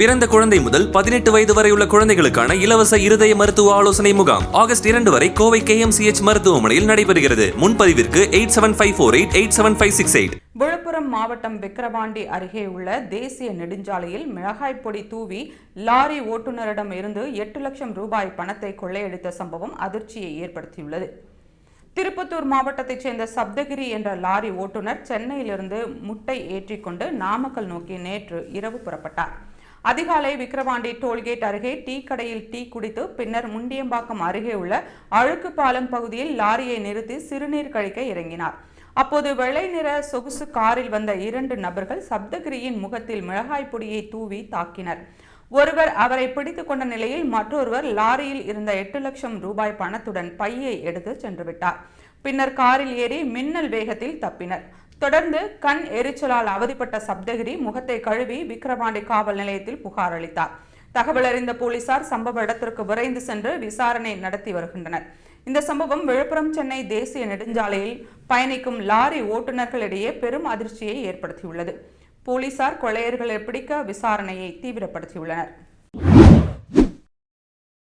பிறந்த குழந்தை முதல் பதினெட்டு வயது வரை உள்ள குழந்தைகளுக்கான இலவச இருதய மருத்துவ ஆலோசனை முகாம் ஆகஸ்ட் இரண்டு வரை கோவை கேஎம்சிஎச் மருத்துவமனையில் நடைபெறுகிறது. முன்பதிவிற்கு eight seven five four eight eight seven five six eight. Viluppuram மாவட்டம் விக்கிரவாண்டி அருகே உள்ள தேசிய நெடுஞ்சாலையில் மிளகாய் பொடி தூவி லாரி ஓட்டுநரிடம் இருந்து எட்டு லட்சம் ரூபாய் பணத்தை கொள்ளையடித்த சம்பவம் அதிர்ச்சியை ஏற்படுத்தியுள்ளது. திருப்பத்தூர் மாவட்டத்தைச் சேர்ந்த சப்தகிரி என்ற லாரி ஓட்டுநர் சென்னையிலிருந்து முட்டை ஏற்றிக்கொண்டு நாமக்கல் நோக்கி நேற்று இரவு புறப்பட்டார். அதிகாலை விக்கிரவாண்டி டோல்கேட் அருகே டீ கடையில் டீ குடித்து பின்னர் முண்டியம்பாக்கம் அருகே உள்ள அழுக்கு பாலம் பகுதியில் லாரியை நிறுத்தி சிறுநீர் கழிக்க இறங்கினார். அப்போது வெள்ளை நிற சொகுசு காரில் வந்த இரண்டு நபர்கள் சப்தகிரியின் முகத்தில் மிளகாய் பொடியை தூவி தாக்கினர். ஒருவர் அவரை பிடித்து கொண்ட நிலையில் மற்றொருவர் லாரியில் இருந்த எட்டு லட்சம் ரூபாய் பணத்துடன் பையை எடுத்து சென்று விட்டார் பின்னர் காரில் ஏறி மின்னல் வேகத்தில் தப்பினர். தொடர்ந்து கண் எரிச்சலால் அவதிப்பட்ட சப்தகிரி முகத்தை கழுவி விக்கிரவாண்டி காவல் நிலையத்தில் புகார் அளித்தார். தகவல் அறிந்த போலீசார் சம்பவ இடத்திற்கு விரைந்து சென்று விசாரணை நடத்தி வருகின்றனர். இந்த சம்பவம் விழுப்புரம் சென்னை தேசிய நெடுஞ்சாலையில் பயணிக்கும் லாரி ஓட்டுநர்களிடையே பெரும் அதிர்ச்சியை ஏற்படுத்தியுள்ளது. போலீசார் கொள்ளையர்களை பிடிக்க விசாரணையை தீவிரப்படுத்தியுள்ளனர்.